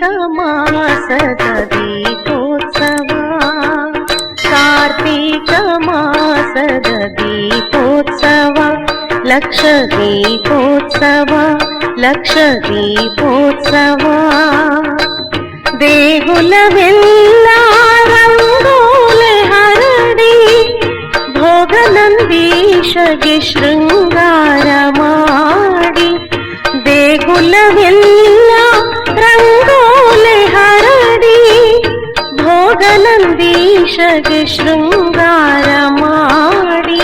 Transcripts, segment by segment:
कार्तीकमासदीपोत्सवा कार्तीकमासदीपोत्सवा लक्षदीपोत्सवा लक्षदीपोत्सवा देहुलविल्ला रङ्गोले हरडि भोगनन्दीशगि शृङ्गारमाडि देहुलविल्ला ಭೋಗನಂದೀಶಗೆ ಶೃಂಗಾರ ಮಾಡಿ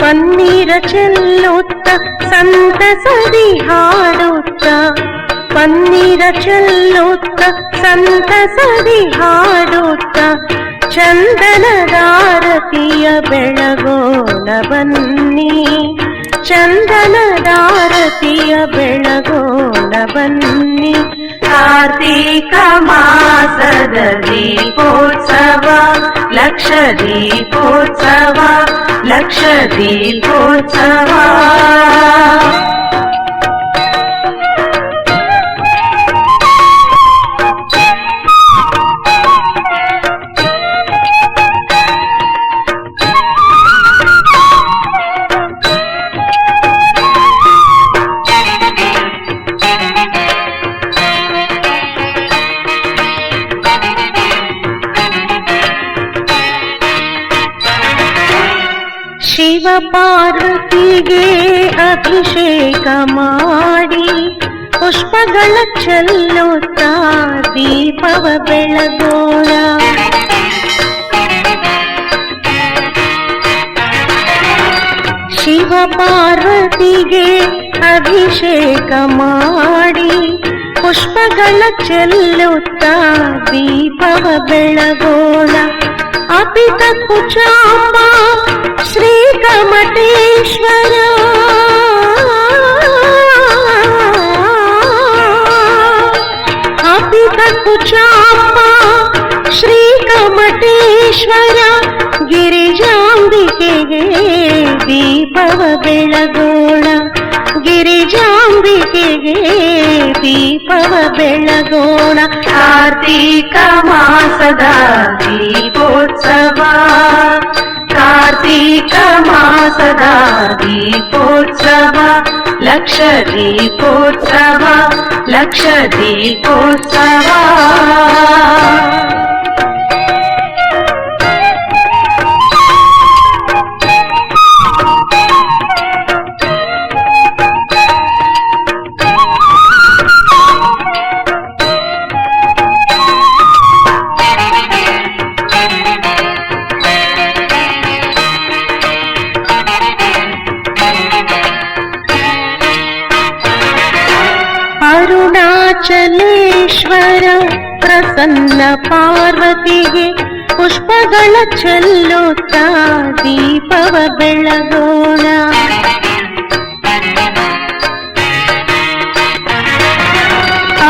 ಪನ್ನೀರ ಚೆಲ್ಲುತ್ತ ಸಂತಸದಿ ಹಾಡುತ್ತ ಪನ್ನೀರ ಚೆಲ್ಲುತ್ತ ಸಂತಸದಿ ಹಾಡುತ್ತ ಚಂದನದಾರತಿಯ ಬೆಳಗೋಣ ಬನ್ನಿ ಚಂದನದಾರತಿಯ ಬೆಳಗೋಣ ಬನ್ನಿ ಕಾರ್ತೀಕ ಮಾಸದ ದೀಪೋತ್ಸವ లక్ష దీపోత్సవ లక్ష దీపోత్సవ. ಶಿವ ಪಾರ್ವತಿಗೆ ಅಭಿಷೇಕ ಮಾಡಿ ಪುಷ್ಪಗಳ ಚೆಲ್ಲುತ್ತ ದೀಪವ ಬೆಳಗೋಣ ಶಿವ ಪಾರ್ವತಿಗೆ ಅಭಿಷೇಕ ಮಾಡಿ ಪುಷ್ಪಗಳ ಚೆಲ್ಲುತ್ತ ದೀಪವ ಬೆಳಗೋಣ ಅಪಿತ ಕುಚಾಂಬ ಶ್ರೀ ಕಮಟೇಶ್ವರ ಅಪಿತ ಕುಚಾಂಬ ಶ್ರೀ ಕಮಟೇಶ್ವರ ಗಿರಿಜಾಂಬಿಕೆಗೆ ದೀಪವ ಬೆಳಗೋಣ ಗಿರಿಜಾಂಬಿಕೆಗೆ ದೀಪವ ಬೆಳಗೋಣ ಕಾರ್ತೀಕ ಮಾಸದ ದೀಪೋತ್ಸವ క్షమా సదా దీపోత్సవ లక్ష దీపోత్సవ లక్ష దీపోత్సవ ಅರುಣಾಚಲೇಶ್ವರ ಪ್ರಸನ್ನ ಪಾರ್ವತಿಗೆ ಪುಷ್ಪಗಳ ಚೆಲ್ಲುತ್ತ ದೀಪವ ಬೆಳಗೋಣ.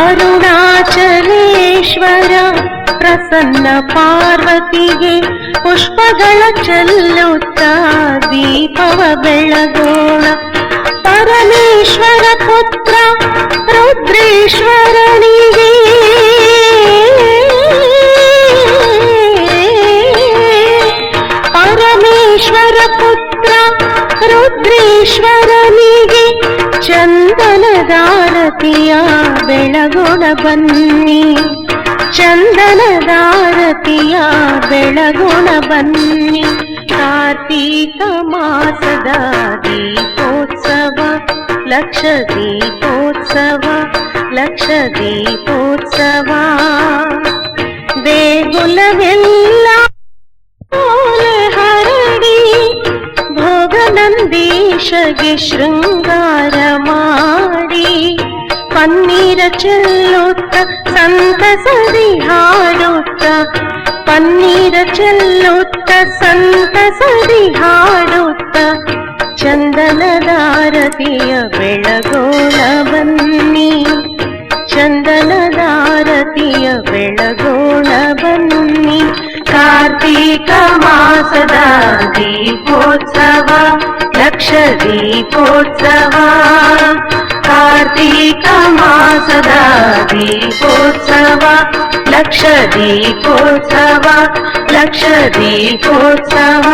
ಅರುಣಾಚಲೇಶ್ವರ ಪ್ರಸನ್ನ ಪಾರ್ವತಿಗೆ ಪುಷ್ಪಗಳ ಚೆಲ್ಲುತ್ತ ದೀಪವ ಬೆಳಗೋಣ. ಪರಮೇಶ್ವರ ಪುತ್ರ ರುದ್ರೇಶ್ವರನಿಗೆ. ಪರಮೇಶ್ವರ ಪುತ್ರ ರುದ್ರೇಶ್ವರನಿಗೆ ಚಂದನದಾರತಿಯ ಬೆಳಗೋಣ ಬನ್ನಿ. ಚಂದನದಾರತಿಯ ಬೆಳಗೋಣ ಬನ್ನಿ. ಕಾರ್ತೀಕ ಮಾಸದ ದೀಪೋತ್ಸವ ಲಕ್ಷ ದೀಪೋತ್ಸವ ಲಕ್ಷ ದೀಪೋತ್ಸವ ದೇಗುಲವೆಲ್ಲ ಓಲೆ ಹರಡಿ ಭೋಗನಂದೀಶಗೆ ಶೃಂಗಾರ ಮಾಡಿ ಪನ್ನೀರ ಚೆಲ್ಲುತ್ತ ಸಂತಸದಿ ಹಾಡುತ್ತ ಪನ್ನೀರ ಚೆಲ್ಲುತ್ತ ಸಂತಸದಿ ಹಾಡುತ್ತ ಚಂದನದಾರತಿಯ ಬೆಳಗೋಣ ಬನ್ನಿ ಚಂದನದಾರತಿಯ ಬೆಳಗೋಣ ಬನ್ನಿ ಕಾರ್ತೀಕ ಮಾಸದ ದೀಪೋತ್ಸವ ಲಕ್ಷ ದೀಪೋತ್ಸವ ಕಾರ್ತೀಕ ಮಾಸದ ದೀಪೋತ್ಸವ ದೀಪೋತ್ಸವ ಲಕ್ಷ ದೀಪೋತ್ಸವ